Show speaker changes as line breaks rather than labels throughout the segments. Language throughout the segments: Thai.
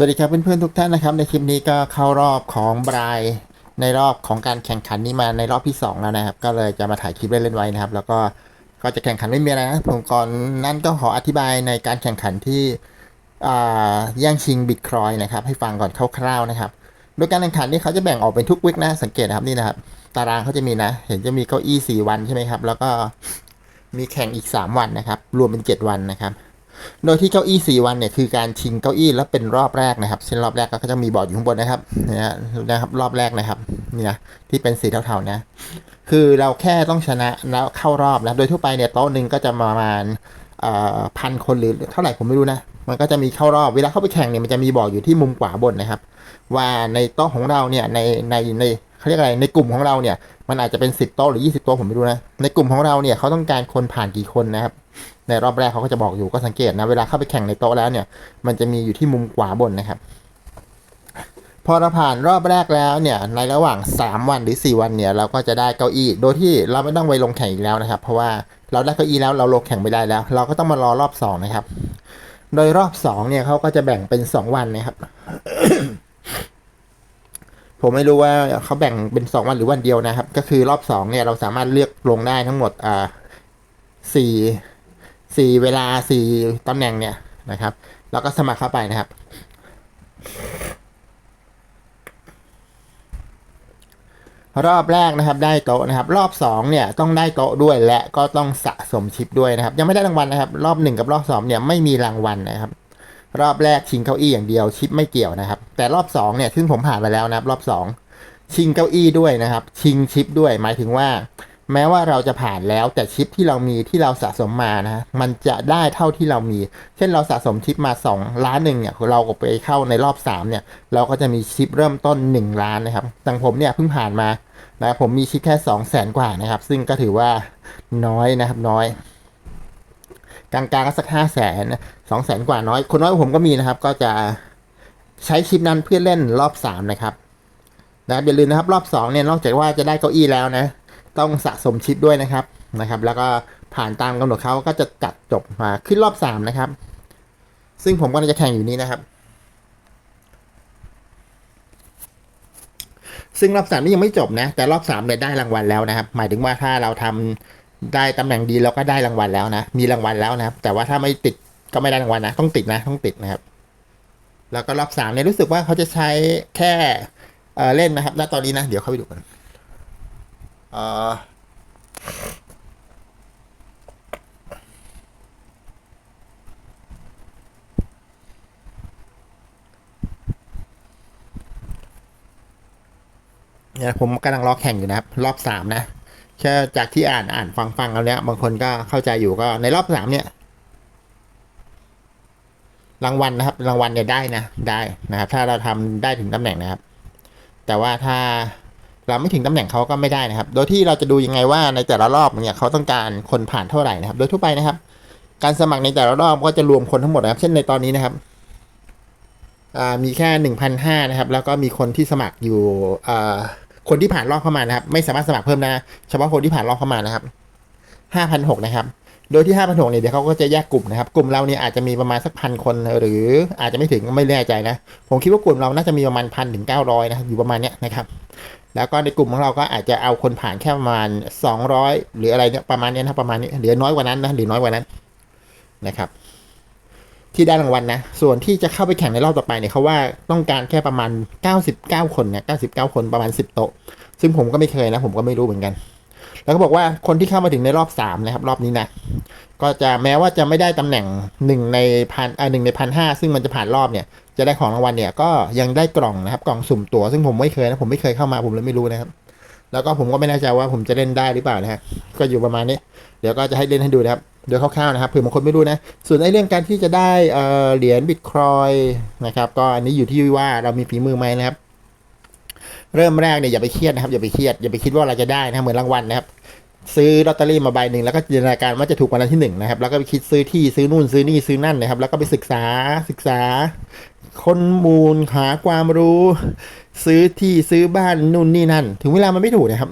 สวัสดีครับเพื่อนๆทุกท่านนะครับ ในคลิปนี้ก็เข้ารอบของบรายในรอบของการแข่งขันนี้มาในรอบที่ 2 แล้วนะครับ ก็เลยจะมาถ่ายคลิปเล่นๆไว้นะครับ แล้วก็ก็จะแข่งขันไม่มีอะไรนะผมก่อนนั้นก็ขออธิบายในการแข่งขันที่แย่งชิงบิตคอยนะครับ ให้ฟังก่อนคร่าวๆนะครับ โดยการแข่งขันนี่เขาจะแบ่งออกเป็นทุกวิกนะสังเกตนะครับนี่นะครับ ตารางเขาจะมีนะ เห็นจะมีเก้าอี้4วันใช่ไหมครับ แล้วก็มีแข่งอีก 3 วันนะครับ รวมเป็น 7 วันนะครับ โดยที่เก้าอี้4วันเนี่ยคือการชิงเก้าอี้แล้วเป็นรอบแรกนะครับเช่นรอบแรกก็จะมีบอร์ดอยู่ข้างบนนะครับนะฮะนะครับรอบแรกนะครับนี่นะที่เป็นสีเทาๆนะคือเราแค่ต้องชนะแล้วเข้ารอบนะโดยทั่วไปเนี่ยโต๊ะหนึ่งก็จะประมาณพันคนหรือเท่าไหร่ผมไม่รู้นะมันก็จะมีเข้ารอบเวลาเข้าไปแข่งเนี่ยมันจะมีบอกอยู่ที่มุมขวาบนนะครับ ว่าในโต๊ะของเราเนี่ยในในในเขาเรียกอะไรในกลุ่มของเราเนี่ยมันอาจจะเป็น 10 โต๊ะหรือ 20 โต๊ะผมไม่รู้นะในกลุ่มของเราเนี่ยเขาต้องการคนผ่านกี่คนนะครับ ในรอบแรกเขาก็จะบอกอยู่ก็สังเกตนะ เวลาเข้าไปแข่งในโต๊ะแล้วเนี่ย มันจะมีอยู่ที่มุมขวาบนนะครับ พอเราผ่านรอบแรกแล้วเนี่ยในระหว่าง 3 วันหรือ 4 วันเนี่ยเราก็จะได้เก้าอี้ โดยที่เราไม่ต้องไปลงแข่งอีกแล้วนะครับ เพราะว่าเราได้เก้าอี้แล้วเราลงแข่งไม่ได้แล้ว เราก็ต้องมารอรอบ2นะครับ โดยรอบ2เนี่ยเขาก็จะแบ่งเป็น 2 วันนะครับผมไม่รู้ว่าเขาแบ่งเป็น 2 วันหรือวันเดียวนะครับ ก็คือรอบ 2 เนี่ยเราสามารถเลือกลงได้ทั้งหมดอ่าสี่ สี่เวลาสี่ตำแหน่งเนี่ยนะครับ แล้วก็สมัครเข้าไปนะครับ รอบแรกนะครับได้โต๊ะนะครับ รอบสองเนี่ยต้องได้โต๊ะด้วยและก็ต้องสะสมชิปด้วยนะครับ ยังไม่ได้รางวัลนะครับ รอบหนึ่งกับรอบสองเนี่ยไม่มีรางวัลนะครับ รอบแรกชิงเก้าอี้อย่างเดียวชิปไม่เกี่ยวนะครับ แต่รอบสองเนี่ยซึ่งผมผ่านไปแล้วนะครับ รอบสองชิงเก้าอี้ด้วยนะครับ ชิงชิปด้วยหมายถึงว่า แม้ว่าเราจะผ่านแล้วแต่ชิปที่เรามีที่เราสะสมมานะมันจะได้เท่าที่เรามี เช่นเราสะสมชิปมา 2 ล้านหนึ่งเนี่ยเราก็ไปเข้าในรอบ 3 เนี่ย เราก็จะมีชิปเริ่มต้น 1 ล้านนะครับดังผมเนี่ยเพิ่งผ่านมานะผมมีชิปแค่ 2 0 0แสนกว่านะครับ ซึ่งก็ถือว่าน้อยนะครับน้อย กลางๆก็สักห้าแสนสองแสนกว่าน้อย คนน้อยผมก็มีนะครับ ก็จะใช้ชิปนั้นเพื่อเล่นรอบ 3 นะครับนะอย่าลืมนะครับรอบ 2 เนี่ยนอกจากว่าจะได้เก้าอี้แล้วนะ ต้องสะสมชิปด้วยนะครับนะครับ แล้วก็ผ่านตามกำหนดเขาก็จะจัดจบมาขึ้นรอบสามนะครับ ซึ่งผมก็จะแข่งอยู่นี้นะครับ ซึ่งรอบสามนี่ยังไม่จบนะ แต่รอบสามเนี่ยได้รางวัลแล้วนะครับ หมายถึงว่าถ้าเราทำได้ตำแหน่งดีเราก็ได้รางวัลแล้วนะ มีรางวัลแล้วนะครับ แต่ว่าถ้าไม่ติดก็ไม่ได้รางวัลนะ ต้องติดนะ ต้องติดนะครับ แล้วก็รอบสามเนี่ยรู้สึกว่าเขาจะใช้แค่เเล่นนะครับ ณ ตอนนี้นะ เดี๋ยวเข้าไปดูกัน เนี่ยผมกำลังรอแข่งอยู่นะครับ รอบสามนะแค่จากที่อ่านอ่านฟังฟังแล้วเนี่ยบางคนก็เข้าใจอยู่ก็ในรอบสามเนี่ย รางวัลนะครับ รางวัลเนี่ยได้นะ ได้นะครับ ถ้าเราทำได้ถึงตำแหน่งนะครับ แต่ว่าถ้า เราไม่ถึงตำแหน่งเขาก็ไม่ได้นะครับ โดยที่เราจะดูยังไงว่าในแต่ละรอบเนี่ยเขาต้องการคนผ่านเท่าไหร่นะครับ โดยทั่วไปนะครับ การสมัครในแต่ละรอบก็จะรวมคนทั้งหมดนะครับ เช่นในตอนนี้นะครับมีแค่หนึ่งพันห้านะครับ แล้วก็มีคนที่สมัครอยู่คนที่ผ่านรอบเข้ามานะครับ ไม่สามารถสมัครเพิ่มนะ เฉพาะคนที่ผ่านรอบเข้ามานะครับห้าพันหกนะครับ โดยที่ห้าพันหกเนี่ยเดี๋ยวเขาก็จะแยกกลุ่มนะครับ กลุ่มเราเนี่ยอาจจะมีประมาณสักพันคน หรืออาจจะไม่ถึงไม่แน่ใจนะ ผมคิดว่ากลุ่มเราน่าจะมีประมาณพันถึงเก้าร้อยนะอยู่ประมาณเนี้ยนะครับ แล้วก็ในกลุ่มของเราก็อาจจะเอาคนผ่านแค่ประมาณ 200 หรืออะไรเนี่ยประมาณนี้นะประมาณนี้หลือน้อยกว่านั้นนะหรือน้อยกว่านั้นนะครับ ที่ได้รางวัลนะส่วนที่จะเข้าไปแข่งในรอบต่อไปเนี่ยเขาว่าต้องการแค่ประมาณ 99 คนเนี่ย99 คนประมาณ 10 โต๊ะ ซึ่งผมก็ไม่เคยนะ ผมก็ไม่รู้เหมือนกัน แล้วก็บอกว่าคนที่เข้ามาถึงในรอบ3นะครับรอบนี้นะ ก็จะแม้ว่าจะไม่ได้ตำแหน่งหนึ่งในพันอ่าหนึ่งในพันห้าซึ่งมันจะผ่านรอบเนี่ย จะได้ของรางวัลเนี่ยก็ยังได้กล่องนะครับกล่องสุ่มตั๋วซึ่งผมไม่เคยนะผมไม่เคยเข้ามาผมเลยไม่รู้นะครับแล้วก็ผมก็ไม่แน่ใจว่าผมจะเล่นได้หรือเปล่านะฮะก็อยู่ประมาณนี้ เดี๋ยวก็จะให้เล่นให้ดูนะครับโดยคร่าวๆนะครับเผื่อบางคนไม่รู้นะ ส่วนในเรื่องการที่จะได้เอ่อเหรียญบิตคอยนะครับก็อันนี้อยู่ที่ว่าเรามีฝีมือไหมนะครับ เริ่มแรกเนี่ยอย่าไปเครียดนะครับอย่าไปเครียดอย่าไปคิดว่าเราจะได้นะเหมือนรางวัลนะครับ ซื้อลอตเตอรี่มาใบหนึ่งแล้วก็จินตนาการว่าจะถูกรางวัลที่หนึ่งนะครับแล้วก็ไปคิดซื้อที่ซื้อนู่นซื้อนี่ซื้อนั่นนะครับ แล้วก็ไปศึกษาศึกษาคนมูลหาความรู้ ซื้อที่ซื้อบ้านนู่นนี่นั่น ถึงเวลามันไม่ถูกนะครับ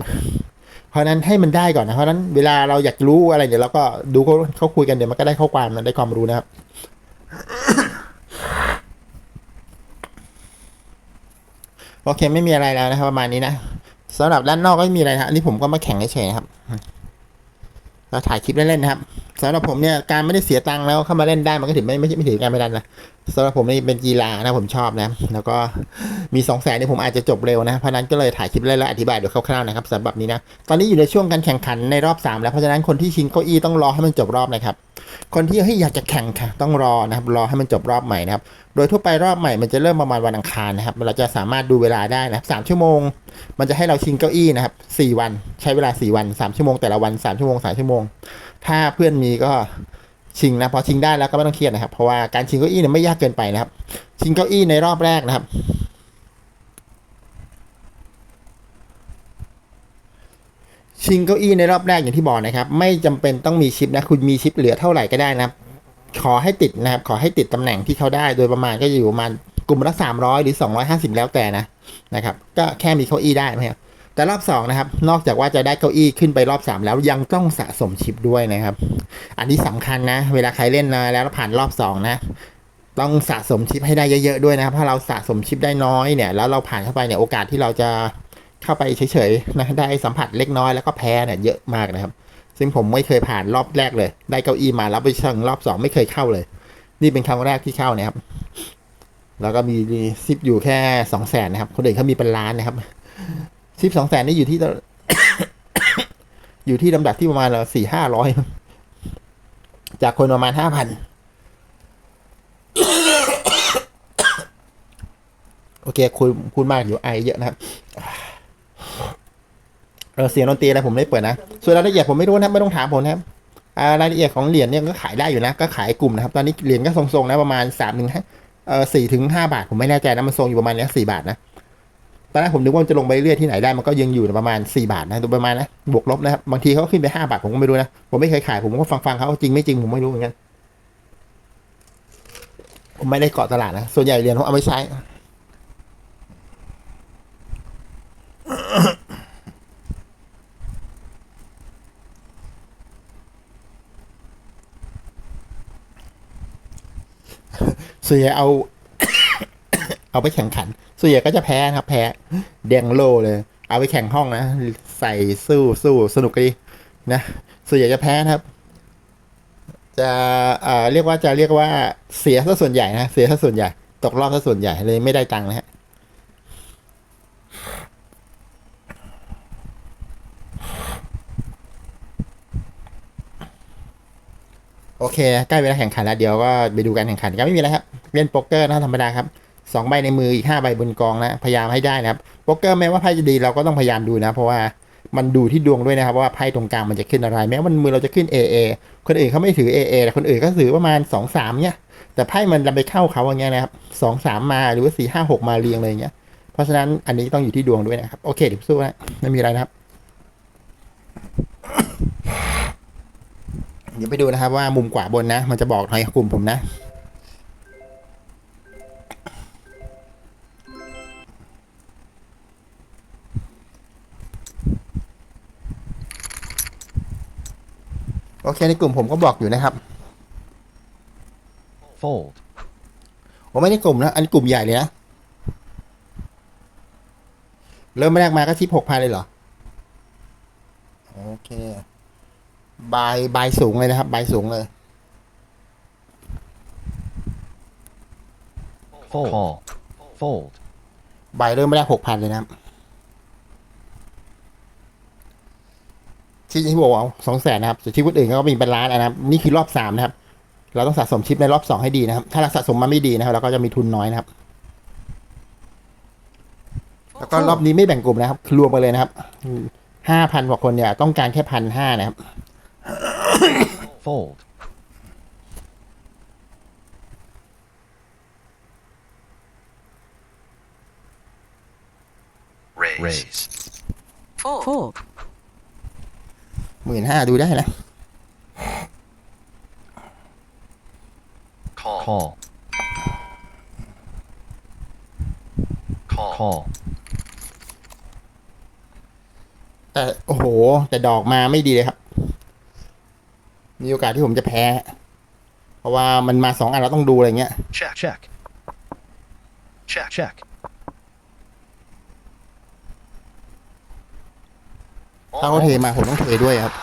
เพราะนั้นให้มันได้ก่อนนะเพราะนั้นเวลาเราอยากรู้อะไรเดี๋ยวเราก็ดูเขาเขาคุยกันเดี๋ยวมันก็ได้ข้อความมันได้ความรู้นะครับโอเคไม่มีอะไรแล้วนะครับประมาณนี้นะ สำหรับด้านนอกก็ไม่มีอะไรฮะอันนี้ผมก็มาแข่งเฉยๆครับ เราถ่ายคลิปเล่นๆนะครับสำหรับผมเนี่ยการไม่ได้เสียตังค์แล้วเข้ามาเล่นได้มันก็ถือไม่ไม่ไม่ถือการไม่ดันนะสำหรับผมนี่เป็นกีฬานะผมชอบนะ แล้วก็มีสองแสนนี่ผมอาจจะจบเร็วนะเพราะนั้นก็เลยถ่ายคลิปเล่นแล้วอธิบายโดยคร่าวๆนะครับสำหรับนี้นะตอนนี้อยู่ในช่วงการแข่งขันในรอบสามแล้วเพราะฉะนั้นคนที่ชิงเก้าอี้ต้องรอให้มันจบรอบนะครับคนที่เฮ้ยอยากจะแข่งค่ะต้องรอนะครับรอให้มันจบรอบใหม่นะครับโดยทั่วไปรอบใหม่มันจะเริ่มประมาณวันอังคารนะครับเราจะสามารถดูเวลาได้นะครับสามชั่วโมง มันจะให้เราชิงเก้าอี้นะครับสี่วัน ใช้เวลาสี่วันสามชั่วโมงแต่ละวันสามชั่วโมงสามชั่วโมง ถ้าเพื่อนมีก็ชิงนะพอชิงได้แล้วก็ไม่ต้องเครียดนะครับ เพราะว่าการชิงเก้าอี้เนี่ยไม่ยากเกินไปนะครับ ชิงเก้าอี้ในรอบแรกนะครับ ชิงเก้าอี้ในรอบแรกอย่างที่บอกนะครับ ไม่จำเป็นต้องมีชิปนะ คุณมีชิปเหลือเท่าไหร่ก็ได้นะครับ ขอให้ติดนะครับ ขอให้ติดตำแหน่งที่เขาได้โดยประมาณก็จะอยู่ประมาณกลุ่มละสามร้อยหรือสองร้อยห้าสิบแล้วแต่นะนะครับ ก็แค่มีเก้าอี้ได้ไหมครับ แต่รอบสองนะครับนอกจากว่าจะได้เก้าอี้ขึ้นไปรอบสามแล้วยังต้องสะสมชิปด้วยนะครับ อันนี้สำคัญนะ เวลาใครเล่นนะแล้วผ่านรอบสองนะต้องสะสมชิปให้ได้เยอะๆด้วยนะครับถ้าเราสะสมชิปได้น้อยเนี่ยแล้วเราผ่านเข้าไปเนี่ยโอกาสที่เราจะเข้าไปเฉยๆนะได้สัมผัสเล็กน้อยแล้วก็แพ้เนี่ยเยอะมากนะครับ ซึ่งผมไม่เคยผ่านรอบแรกเลย ได้เก้าอี้มาแล้วไปชิงรอบสองไม่เคยเข้าเลย นี่เป็นครั้งแรกที่เข้านี่ยครับแล้วก็มีซิปอยู่แค่สองแสนนะครับ คนอื่นเขามีเป็นล้านนะครับ ซิปสองแสนนี่อยู่ที่ อยู่ที่ลำดับที่ประมาณสี่ห้าร้อยจากคนประมาณห้าพันโอเคคุณพูดมากอยู่ไอเยอะนะครับเออเสียงดนตรีอะไรผมไม่เปิดนะ ส่วนรายละเอียดผมไม่รู้นะไม่ต้องถามผมนะครับรายละเอียดของเหรียญเนี่ยก็ขายได้อยู่นะ ก็ขายกลุ่มนะครับ ตอนนี้เหรียญก็ทรงๆนะประมาณสามถึงเออสี่ถึงห้าบาท ผมไม่แน่ใจนะมันทรงอยู่ประมาณเนี้ยสี่บาทนะ อนแรกผมนึกว่ามันจะลงไปเรื่อยที่ไหนได้มันก็ยังอยู่ประมาณสี่บาทนะโดยประมาณนะบวกลบนะครับบางทีเขาขึ้นไปห้าบาทผมก็ไม่รู้นะ ผมไม่เคยขายผมก็ฟังฟังเขาจริงไม่จริงผมไม่รู้เหมือนกันผมไม่ได้เกาะตลาดนะ ส่วนใหญ่เรียญผมเอาไปใช้ส่วนใหญ่เอา เอาไปแข่งขัน ส่วนใหญ่ก็จะแพ้นะครับ แพ้แดงโลเลย เอาไปแข่งห้องนะ ใส่สู้สู้สนุกดีนะ ส่วนใหญ่จะแพ้นะครับ จะเอ่อเรียกว่าจะเรียกว่าเสียซะส่วนใหญ่นะ เสียซะส่วนใหญ่ ตกรอบซะส่วนใหญ่เลยไม่ได้ตังค์นะฮะโอเคใกล้เวลาแข่งขันแล้วเดี๋ยวก็ไปดูการแข่งขันกันไม่มีอะไรครับเล่นโป๊กเกอร์นะธรรมดาครับ สองใบในมืออีกห้าใบบนกองนะพยายามให้ได้นะครับโป๊กเกอร์แม้ว่าไพ่จะดีเราก็ต้องพยายามดูนะ เพราะว่ามันดูที่ดวงด้วยนะครับว่าไพ่ตรงกลางมันจะขึ้นอะไร แม้ว่ามือเราจะขึ้น AA คนอื่นเขาไม่ถือ AA แต่คนอื่นก็ถือประมาณสองสามเนี่ยแต่ไพ่มันดันไปเข้าเขาอย่างเงี้ยนะครับสองสามมาหรือว่าสี่ห้าหกมาเรียงเลยอย่างเงี้ยเพราะฉะนั้นอันนี้ต้องอยู่ที่ดวงด้วยนะครับโอเคเดี๋ยวสู้นะไม่มีอะไรนะครับ เดี๋ยวไปดูนะครับว่ามุมขวาบนนะ มันจะบอกในกลุ่มผมนะ โอเคในกลุ่มผมก็บอกอยู่นะครับ
fold,
ผมไม่ได้กลุ่มนะ อันนี้กลุ่มใหญ่เลยนะ เริ่มแรกมาก็ทิปหกพันเลยเหรอ โอเค บาย บายสูงเลยนะครับ บายสูงเลย
fold, call, fold,
ใบเริ่มแรกหกพันเลยนะครับ ที่ที่บอกว่าสองแสนนะครับแต่ที่คนอื่นเขาก็มีเป็นล้านนะครับ นี่คือรอบสามนะครับ เราต้องสะสมชิปในรอบสองให้ดีนะครับ ถ้าเราสะสมมาไม่ดีนะครับเราก็จะมีทุนน้อยนะครับแล้วก็รอบนี้ไม่แบ่งกลุ่มนะครับรวมไปเลยนะครับห้าพันกว่าคนเนี่ย ต้องการแค่พันห้านะครับ
fold,
raise,
raise,
fold, fold,
หมื่นห้าดูได้นะ
call,
call,
call,
call,
แต่โอ้โห แต่ดอกมาไม่ดีเลยครับ มีโอกาสที่ผมจะแพ้ เพราะว่ามันมาสองอันเราต้องดูอะไรเงี้ย
check,
check,
check,
check, า
เขาเทมาผมต้องเทด้วยครับ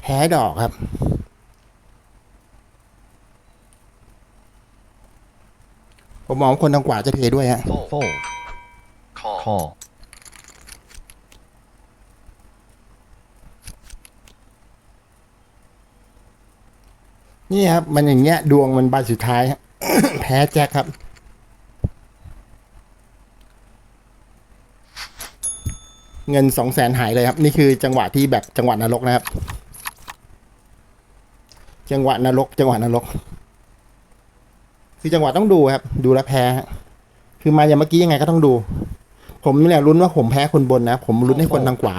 แพ้ดอกครับ ผมมองว่าคนทางขวาจะเทด้วยฮะ
fold,
fold,
call,
call,
นี่ครับ มันอย่างเงี้ย ดวงมันใบสุดท้ายฮะ แพ้แจ็คครับ เงินสองแสนหายเลยครับนี่คือจังหวะที่แบบจังหวะนรกนะครับ จังหวะนรก จังหวะนรก คือจังหวะต้องดูครับ ดูแลวแพ้ฮะคือมาอย่างเมื่อกี้ยังไงก็ต้องดู ผมเนี่ยลุ้นว่าผมแพ้คนบนนะผมลุ้นให้คนทางขวา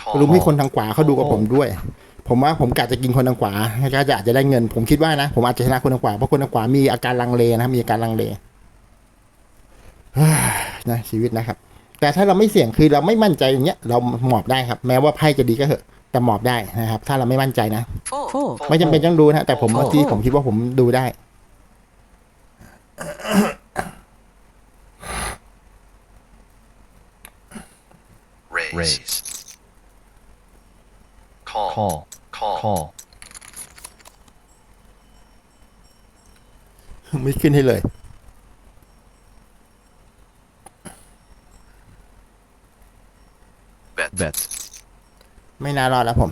call,
รู้ให้คนทางขวาเขาดูกับผมด้วย ผมว่าผมกะจะกินคนทางขวาก็จะอาจจะได้เงิน ผมคิดว่านะผมอาจจะชนะคนทางขวาเพราะคนทางขวามีอาการลังเลนะครับมีอาการลังเลเฮ้ยนะชีวิตนะครับ แต่ถ้าเราไม่เสี่ยงคือเราไม่มั่นใจอย่างเงี้ยเราหมอบได้ครับ แม้ว่าไพ่จะดีก็เถอะแต่หมอบได้นะครับ ถ้าเราไม่มั่นใจนะ
fold, fold,
ไม่จำเป็นต้องดูนะแต่ผมเมื่อกี้ผมคิดว่าผมดูได้
raise,
raise,
call,
call,
call,
call,
ไม่ขึ้นให้เลย
bet,
bet,
ไม่น่ารอดแล้วผม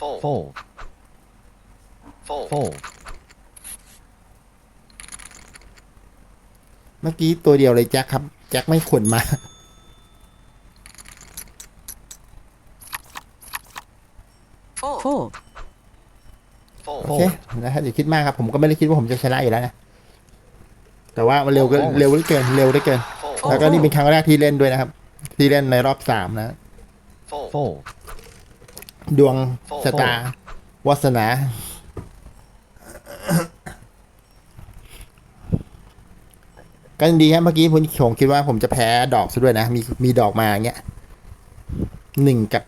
fold,
fold,
fold,
fold,
เมื่อกี้ตัวเดียวเลยแจ็คครับ แจ็คไม่ขนมา
fold, fold,
โอ
fold,
เคนะฮะอย่าคิดมากครับ ผมก็ไม่ได้คิดว่าผมจะชนะอยู่แล้วนะ แต่ว่ามันเร็วเกินเร็วเหลือเกิน เร็วเหลือเกิน
fold,
แล้วก็นี่เป็นครั้งแรกที่เล่นด้วยนะครับ ที่เล่นในรอบสามนะ
fold,
fold,
ดวงชะตาวาสนา ก็ยังดีครับเมื่อกี้คุณชงคิดว่าผมจะแพ้ดอกซะด้วยนะ มีมีดอกมาอย่างเงี้ยหนึ่งกับ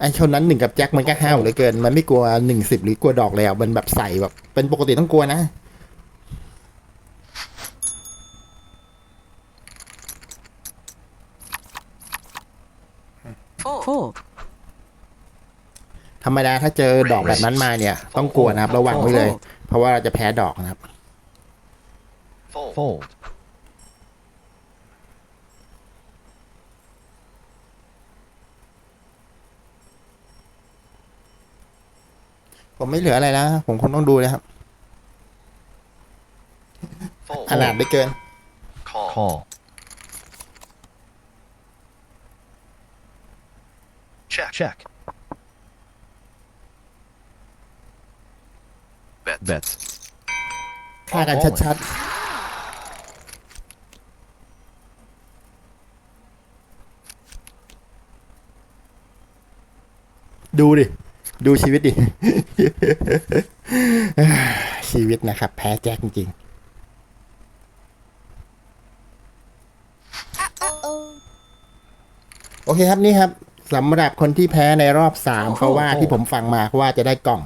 ไอ้ชนนั้นหนึ่งกับแจ็คมันก็ห้าวเหลือเกิน มันไม่กลัวหนึ่งสิบหรือกลัวดอกแล้ว มันแบบใส่แบบ เป็นปกติต้องกลัวนะ
fold, fold,
ธรรมดาถ้าเจอดอกแบบนั้นมาเนี่ย ต้องกลัวนะครับ ระวังไว้เลย เพราะว่าเราจะแพ้ดอกนะครับ
fold,
ผมไม่เหลืออะไรแล้วผมคงต้องดูนะครับ
fold,
อนาถเหลือเกิน
call,
call,
check,
check,
bet,
bet,
ฆ่ากันชัดๆ ดูดิ ดูชีวิตดิ ชีวิตนะครับ แพ้แจ็คจริงๆโอเคครับนี่ครับสำหรับคนที่แพ้ในรอบสามเขาว่าที่ผมฟังมาเขาว่าจะได้กล่อง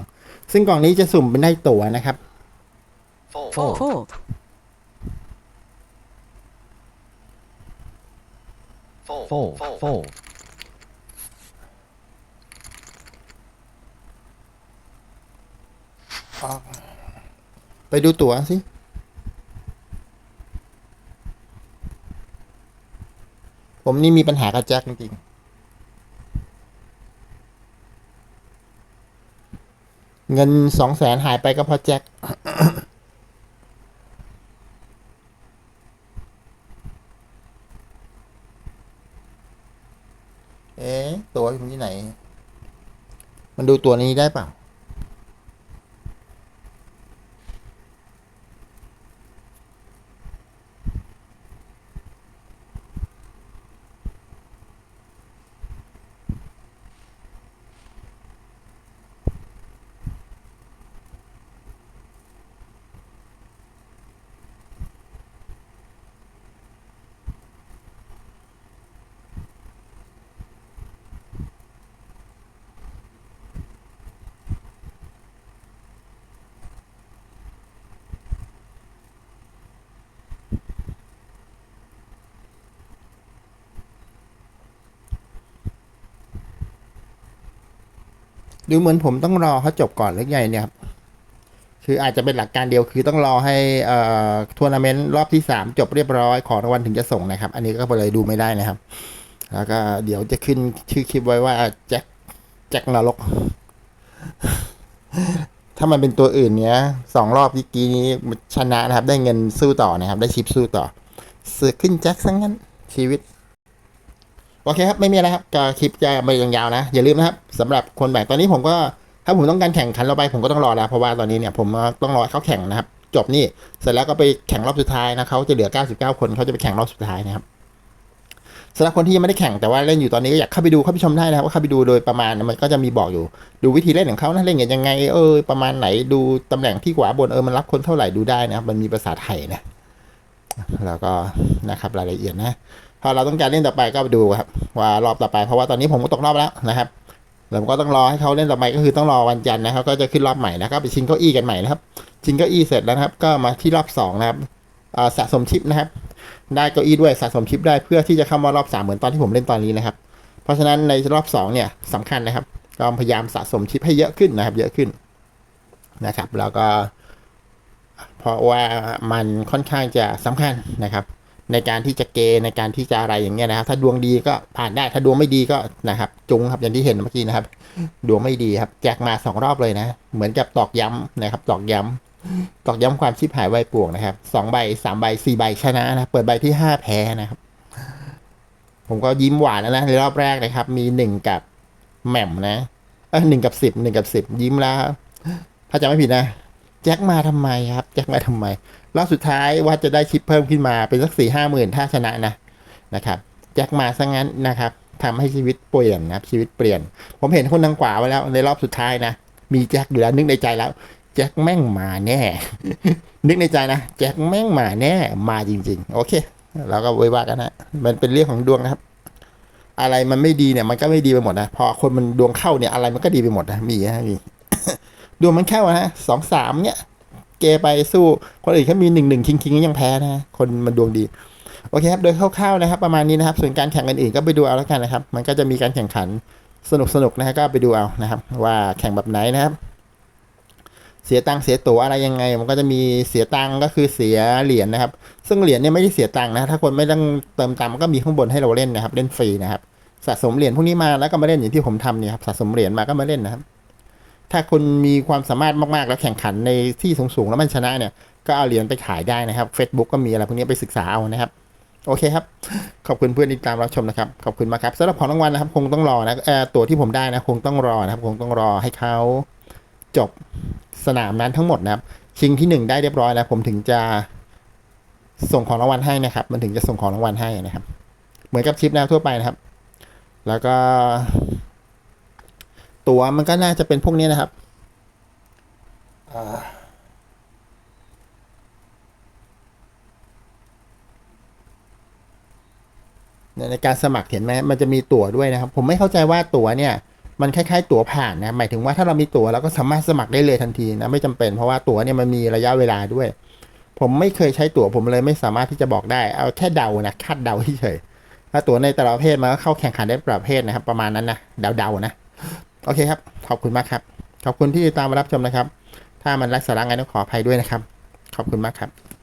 ซึ่งกล่องนี้จะสุ่มเป็นได้ตั๋วนะครับ
fold,
Fold.
fold,
fold,
fold, fold,
ไปดูตั๋วสิ ผมนี่มีปัญหากับแจ็คจริงๆ เงินสองแสนหายไปก็เพราะแจ็คเอ๊ะ ตัวอยู่ที่ไหน มันดูตัวนี้ได้เปล่า ดูเหมือนผมต้องรอเขาจบก่อนหรือไงเนี่ยครับคืออาจจะเป็นหลักการเดียวคือต้องรอให้ทัวร์นาเมนต์รอบที่สามจบเรียบร้อยของรางวัลถึงจะส่งนะครับ อันนี้ก็เลยดูไม่ได้นะครับ แล้วก็เดี๋ยวจะขึ้นชื่อคลิปไว้ว่าแจ็คแจ็คนรก ถ้ามันเป็นตัวอื่นเนี้ยสองรอบเมื่อกี้นี้ชนะนะครับ ได้เงินสู้ต่อนะครับ ได้ชิปสู้ต่อ เสือขึ้นแจ็คซะงั้นชีวิต โอเคครับ ไม่มีอะไรครับก็คลิปจะไปยาวๆนะ อย่าลืมนะครับสำหรับคนแบ่งตอนนี้ผมก็ถ้าผมต้องการแข่งขันเราไปผมก็ต้องรอแล้วเพราะว่าตอนนี้เนี่ยผมต้องรอเขาแข่งนะครับ จบนี่เสร็จแล้วก็ไปแข่งรอบสุดท้ายนะเขาจะเหลือ 99 คนเขาจะไปแข่งรอบสุดท้ายนะครับสำหรับคนที่ยังไม่ได้แข่งแต่ว่าเล่นอยู่ตอนนี้ก็อยากเข้าไปดูเข้าไปชมได้นะครับว่าเข้าไปดูโดยประมาณมันก็จะมีบอกอยู่ ดูวิธีเล่นของเขานะเล่นกันยังไงเออประมาณไหนดูตำแหน่งที่ขวาบนเออมันรับคนเท่าไหร่ดูได้นะครับมันมีภาษาไทยนะแล้วก็นะครับรายละเอียดนะ พอเราต้องการเล่นต่อไปก็ไปดูครับว่ารอบต่อไปเพราะว่าตอนนี้ผมก็ตกรอบแล้วนะครับเราก็ต้องรอให้เขาเล่นต่อไปก็คือต้องรอวันจันทร์นะครับ ก็จะขึ้นรอบใหม่นะครับไปชิงเก้าอี้กันใหม่นะครับ ชิงเก้าอี้เสร็จแล้วครับ ก็มาที่รอบสองนะครับสะสมชิปนะครับ ได้เก้าอี้ด้วยสะสมชิปได้เพื่อที่จะเข้ามารอบสามเหมือนตอนที่ผมเล่นตอนนี้นะครับ เพราะฉะนั้นในรอบสองเนี่ยสำคัญนะครับก็พยายามสะสมชิปให้เยอะขึ้นนะครับ เยอะขึ้นนะครับ แล้วก็เพราะว่ามันค่อนข้างจะสำคัญนะครับ ในการที่จะเกณฑ์ในการที่จะอะไรอย่างเงี้ยนะครับ ถ้าดวงดีก็ผ่านได้ถ้าดวงไม่ดีก็นะครับ จุงครับอย่างที่เห็นเมื่อกี้นะครับ ดวงไม่ดีครับ แจกมาสองรอบเลยนะ เหมือนกับตอกย้ำนะครับ ตอกย้ำตอกย้ำความชิบหายไวป่วงนะครับสองใบสามใบสี่ใบชนะนะเปิดใบที่ห้าแพ้นะครับ ผมก็ยิ้มหวานแล้วนะในรอบแรกนะครับ มีหนึ่งกับแหม่มนะเออหนึ่งกับสิบหนึ่งกับสิบยิ้มแล้วถ้าจำไม่ผิดนะแจ็คมาทำไมครับ แจ็คมาทำไม รอบสุดท้ายว่าจะได้ชิปเพิ่มขึ้นมาเป็นสักสี่ห้าหมื่นถ้าชนะนะนะครับแจ็คมาซะงั้นนะครับทำให้ชีวิตเปลี่ยนนะครับชีวิตเปลี่ยน ผมเห็นคนทางขวาไว้แล้วในรอบสุดท้ายนะ มีแจ็คอยู่แล้วนึกในใจแล้ว แจ็คแม่งมาแน่ นึกในใจนะ แจ็คแม่งมาแน่มาจริง ๆ โอเคเราก็ไว้ว่ากันนะมันเป็นเรื่องของดวงนะครับ อะไรมันไม่ดีเนี่ยมันก็ไม่ดีไปหมดนะพอคนมันดวงเข้าเนี่ยอะไรมันก็ดีไปหมดนะมีนะมีดวงมันเข้านะสองสามเนี่ย เกไปสู้คนอื่นเขามีหนึ่งหนึ่งคิงคิงยังแพ้นะคนมันดวงดีโอเคครับโดยคร่าวๆนะครับ ประมาณนี้นะครับส่วนการแข่งอื่นๆก็ไปดูเอาแล้วกันนะครับ มันก็จะมีการแข่งขันสนุกๆนะฮะก็ไปดูเอานะครับ ว่าแข่งแบบไหนนะครับ เสียตังค์เสียตั๋วอะไรยังไง มันก็จะมีเสียตังค์ก็คือเสียเหรียญนะครับ ซึ่งเหรียญเนี่ยไม่ได้เสียตังค์นะถ้าคนไม่ต้องเติมตังค์มันก็มีข้างบนให้เราเล่นนะครับ เล่นฟรีนะครับ สะสมเหรียญพวกนี้มาแล้วก็มาเล่นอย่างที่ผมทำเนี่ยครับสะสมเหรียญมาก็มาเล่นนะครับ ถ้าคุณมีความสามารถมากๆ แล้วแข่งขันในที่สูงๆ แล้วมันชนะเนี่ย ก็เอาเหรียญไปขายได้นะครับ Facebook ก็มีอะไรพวกนี้ไปศึกษาเอานะครับ โอเคครับ ขอบคุณเพื่อนที่ตามรับชมนะครับ ขอบคุณมากครับสำหรับของรางวัลนะครับ คงต้องรอนะเออตัวที่ผมได้นะ คงต้องรอนะครับ คงต้องรอให้เขาจบสนามนั้นทั้งหมดนะครับ ชิงที่หนึ่งได้เรียบร้อยแล้ว ผมถึงจะส่งของรางวัลให้นะครับ มันถึงจะส่งของรางวัลให้นะครับ เหมือนกับชิปแนวทั่วไปนะครับ แล้วก็ ตัวมันก็น่าจะเป็นพวกนี้นะครับอ่าเนี่ยในการสมัครเห็นไหมมันจะมีตั๋วด้วยนะครับ ผมไม่เข้าใจว่าตั๋วเนี่ย มันคล้ายๆ ตั๋วผ่านนะ หมายถึงว่าถ้าเรามีตั๋วเราก็สามารถสมัครได้เลยทันทีนะ ไม่จำเป็นเพราะว่าตั๋วเนี่ยมันมีระยะเวลาด้วย ผมไม่เคยใช้ตั๋วผมเลยไม่สามารถที่จะบอกได้ เอาแค่เดานะคาดเดาเฉยๆถ้าตั๋วในแต่ละประเภทมันก็เข้าแข่งขันได้ประเภทนะครับ ประมาณนั้นนะเดาๆนะ โอเคครับ ขอบคุณมากครับ ขอบคุณที่ติดตามมารับชมนะครับ ถ้ามันรักสาระไงต้องขออภัยด้วยนะครับ ขอบคุณมากครับ